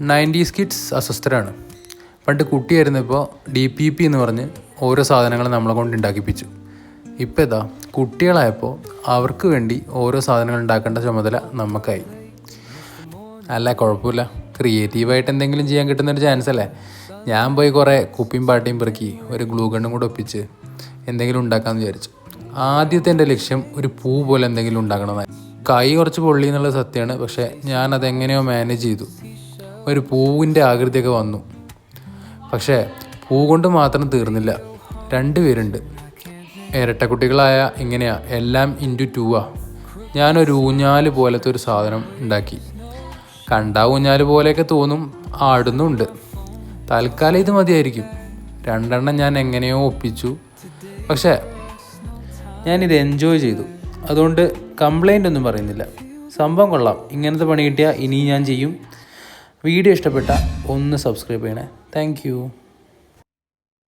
Nineties kids അസ്വസ്ഥരാണ്. പണ്ട് കുട്ടിയായിരുന്നപ്പോൾ D P P എന്ന് പറഞ്ഞ് ഓരോ സാധനങ്ങൾ നമ്മളെ കൊണ്ട് ഉണ്ടാക്കിപ്പിച്ചു. ഇപ്പം ഇതാ കുട്ടികളായപ്പോൾ അവർക്ക് വേണ്ടി ഓരോ സാധനങ്ങൾ ഉണ്ടാക്കേണ്ട ചുമതല നമുക്കായി അല്ല കുഴപ്പമില്ല. ക്രിയേറ്റീവായിട്ട് എന്തെങ്കിലും ചെയ്യാൻ കിട്ടുന്നൊരു ചാൻസ് അല്ലേ? ഞാൻ പോയി കുറേ കുപ്പിയും പാട്ടിയും പെറുക്കി ഒരു ഗ്ലൂ ഗണ്ണും കൂടെ ഒപ്പിച്ച് എന്തെങ്കിലും ഉണ്ടാക്കാമെന്ന് വിചാരിച്ചു. ആദ്യത്തെ എന്റെ ലക്ഷ്യം ഒരു പൂ പോലെ എന്തെങ്കിലും ഉണ്ടാക്കണമെന്നായി കൈ കുറച്ച് പൊള്ളി എന്നുള്ളത് സത്യമാണ് പക്ഷേ ഞാൻ അതെങ്ങനെയോ മാനേജ് ചെയ്തു. ഒരു പൂവിന്റെ ആകൃതിയൊക്കെ വന്നു. പക്ഷേ പൂ കൊണ്ട് മാത്രം തീർന്നില്ല. രണ്ട് പേരുണ്ട്. ഇരട്ടക്കുട്ടികളായ ഇങ്ങനെയാ എല്ലാം ഇന്റു ടൂവാ ഞാനൊരു ഊഞ്ഞാൽ പോലത്തെ ഒരു സാധനം ഉണ്ടാക്കി. കണ്ടാ ഊഞ്ഞാൽ പോലെയൊക്കെ തോന്നും. ആടുന്നുണ്ട്. തൽക്കാലം ഇത് മതിയായിരിക്കും. രണ്ടെണ്ണം ഞാൻ എങ്ങനെയോ ഒപ്പിച്ചു. പക്ഷേ ഞാനിത് എൻജോയ് ചെയ്തു. അതുകൊണ്ട് കംപ്ലൈന്റ് ഒന്നും പറയുന്നില്ല. സംഭവം കൊള്ളാം. ഇങ്ങനത്തെ പണി കിട്ടിയാൽ ഇനി ഞാൻ ചെയ്യും. വീഡിയോ ഇഷ്ടപ്പെട്ട ഒന്ന് സബ്സ്ക്രൈബ് ചെയ്യണേ. താങ്ക്